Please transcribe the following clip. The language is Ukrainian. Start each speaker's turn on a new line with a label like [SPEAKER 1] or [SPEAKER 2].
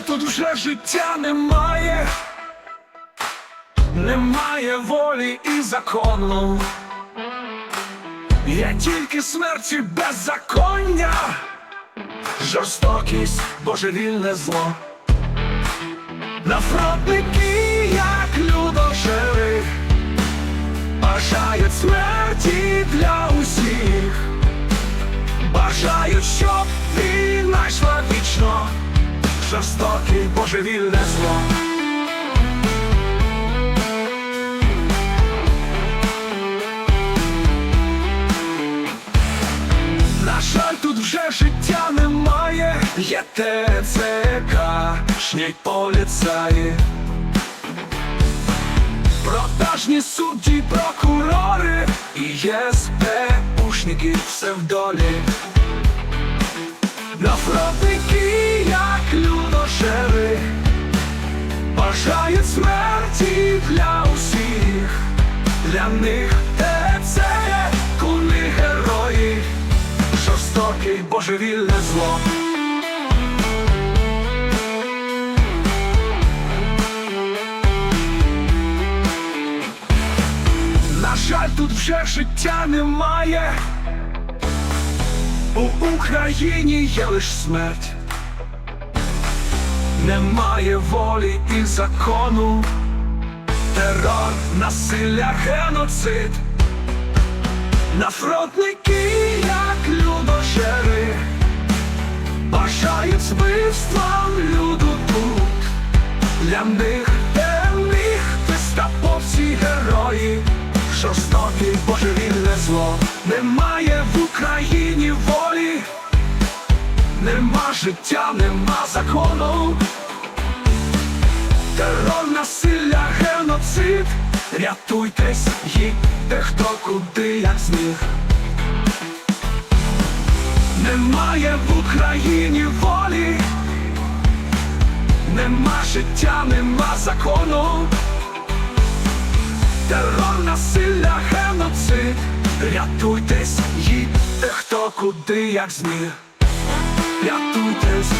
[SPEAKER 1] тут вже життя немає, немає волі і закону. Є тільки смерті беззаконня, жорстокість, божевільне зло. На фронтники, жорстоке божевільне зло. На жаль, тут вже життя немає, є ТЦК, шніть поліцаї. Продажні судді, прокурори і ЄСПУшники все в. На фронтики, смерті для усіх, для них ТЦ куни герої, жорстоке божевільне зло. На жаль, тут вже життя немає. У Україні є лиш смерть. Немає волі і закону, терор, насилля, геноцид. На фронтники, як людожери, бажають вбивствам люду тут. Для них темних вистаповці герої, жорстоке божевільне зло. Немає в Україні волі, нема життя, нема закону. Терор, насилля, рятуйтесь, їдьте хто куди, як зміг. Немає в Україні волі. Нема життя, нема закону, терор, насилля, геноцид, рятуйтесь, їдьте хто куди, як зміг. Рятуйтесь,